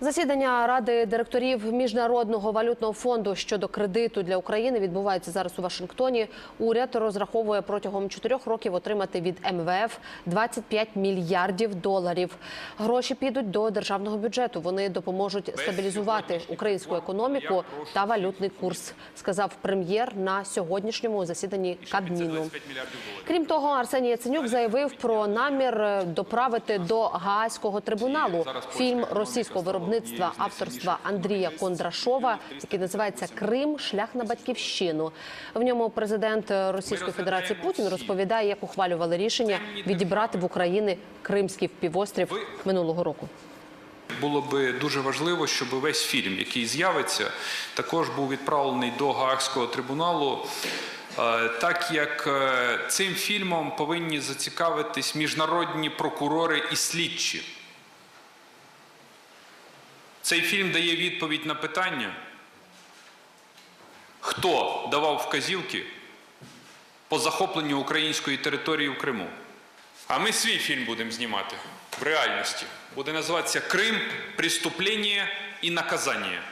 Засідання ради директорів міжнародного валютного фонду щодо кредиту для України відбувається зараз у Вашингтоні. Уряд розраховує протягом чотирьох років отримати від МВФ 25 мільярдів доларів. Гроші підуть до державного бюджету. Вони допоможуть стабілізувати українську економіку та валютний курс, сказав прем'єр на сьогоднішньому засіданні Кабміну. Крім того, Арсеній Яценюк заявив про намір е, доправити до Гаазького трибуналу фільм російського виробництва авторства Андрія Кондрашова, який називається Крим шлях на батьківщину. В ньому президент Російської Федерації Путін розповідає, як ухвалювали рішення відібрати в України Кримський півострів минулого року. Було би дуже важливо, щоб весь фільм, який з'явиться, також був відправлений до Гаагського трибуналу. е, Так як е, цим фільмом повинні зацікавитись міжнародні прокурори і слідчі. Цей фільм дає відповідь на питання, хто давав вказівки по захопленню української території в Криму. А ми свій фільм будемо знімати в реальності. Буде називатися Крим, преступлення і наказання.